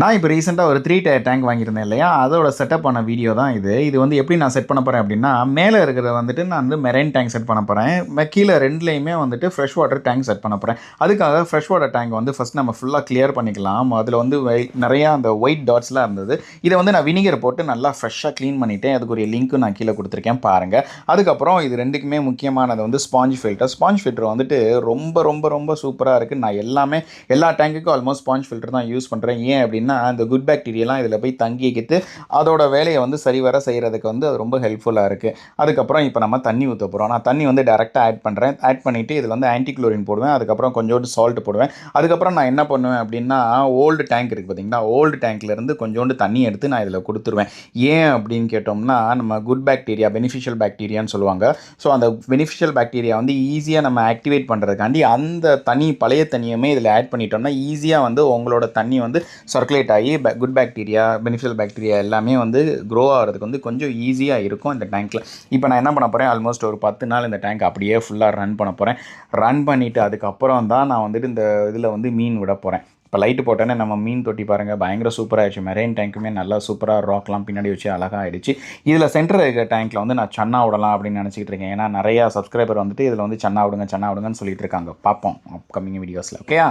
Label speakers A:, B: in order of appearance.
A: நான் இப்போ ரீசெண்டாக ஒரு த்ரீ டயர் டேங்க் வாங்கியிருந்தேன் இல்லையா? அதோட செட்டப் பண்ண வீடியோ தான் இது. இது வந்து எப்படி நான் செட் பண்ண போகிறேன் அப்படின்னா மேலே இருக்கிறத வந்துட்டு நான் வந்து மெரைன் டேங்க் செட் பண்ண போகிறேன் கீழே ரெண்டுலேயுமே வந்துட்டு ஃப்ரெஷ் வாட்டர் டேங்க் செட் பண்ண போகிறேன் அதுக்காக ஃப்ரெஷ் வாட்டர் டேங்க் வந்து ஃபஸ்ட் நம்ம ஃபுல்லாக கிளியர் பண்ணிக்கலாம். அதில் வந்து நிறையா அந்த ஒயிட் டாட்ஸ்லாம் இருந்தது. இதை வந்து நான் வினிகர் போட்டு நல்லா ஃப்ரெஷ்ஷாக க்ளீன் பண்ணிவிட்டேன் அதுக்குரிய லிங்க்கும் நான் கீழே கொடுத்துருக்கேன் பாருங்கள் அதுக்கப்புறம் இது ரெண்டுக்குமே முக்கியமானது வந்து ஸ்பாஞ்ச் ஃபில்டர் ஸ்பாஞ்ச் ஃபில்டர் வந்துட்டு ரொம்ப ரொம்ப ரொம்ப சூப்பராக இருக்குது நான் எல்லாமே எல்லா டேங்குக்கும் ஆல்மோஸ்ட் ஸ்பாஞ்ச் ஃபில்டர் தான் யூஸ் பண்ணுறேன் ஏன் அப்படின்னா அந்த குட் பாக்டீரியெல்லாம் இதில் போய் தங்கிக்கிட்டு அதோட வேலையை வந்து சரிவர செய்கிறதுக்கு வந்து அது ரொம்ப ஹெல்ப்ஃபுல்லாக இருக்குது அதுக்கப்புறம் இப்போ நம்ம தண்ணி ஊற்ற போகிறோம் நான் தண்ணி வந்து டேரெக்டாக ஆட் பண்ணுறேன் ஆட் பண்ணிவிட்டு இதில் வந்து ஆன்டிக்ளோரின் போடுவேன். அதுக்கப்புறம் கொஞ்சோண்டு சால்ட் போடுவேன். அதுக்கப்புறம் நான் என்ன பண்ணுவேன் அப்படின்னா ஓல்டு டேங்க் இருக்குது பார்த்தீங்களா ஓல்டு டேங்க்லேருந்து கொஞ்சோண்டு தண்ணி எடுத்து நான் இதில் கொடுத்துருவேன். ஏன் அப்படின்னு கேட்டோம்னா நம்ம குட் பாக்டீரியா பெனிஃபிஷியல் பாக்டீரியான்னு சொல்லுவாங்க. ஸோ அந்த பெனிஃபிஷியல் பாக்டீரியா வந்து ஈஸியாக நம்ம ஆக்டிவேட் பண்ணுறதுக்காண்டி அந்த தனி பழைய தண்ணியுமே இதில் ஆட் பண்ணிட்டோம்னா ஈஸியாக வந்து உங்களோட தண்ணி வந்து சர்க்குலேட் ஆகி குட் பாக்டீரியா பெனிஃபிஷியல் பாக்டீரியா எல்லாமே வந்து க்ரோ ஆகிறதுக்கு வந்து கொஞ்சம் ஈஸியாக இருக்கும் இந்த டேங்க்கில் இப்போ நான் என்ன பண்ண போகிறேன் ஆல்மோஸ்ட் ஒரு பத்து நாள் இந்த டேங்க் அப்படியே ஃபுல்லாக ரன் பண்ண போகிறேன் ரன் பண்ணிவிட்டு அதுக்கப்புறம் தான் நான் வந்துட்டு இந்த இதில் வந்து மீன் விட போகிறேன் இப்போ லைட்டு போட்டோன்னே நம்ம மீன் தொட்டி பாருங்கள் பயங்கர சூப்பராக ஆயிடுச்சு. டேங்க்குமே நல்லா சூப்பராக ராக்லாம் பின்னாடி வச்சு அழகாக ஆயிடுச்சு. இதில் சென்டர் இருக்கிற டேங்க்கில் வந்து நான் சன்னா விடலாம் அப்படின்னு நினச்சிக்கிட்டு இருக்கேன். ஏன்னா நிறையா சப்ஸ்கிரைபர் வந்துட்டு இதில் வந்து சன்னா விடுங்க சன்னா விடுங்கன்னு சொல்லிட்டு இருக்காங்க. பார்ப்போம் அப்கமிங் வீடியோஸில் ஓகேயா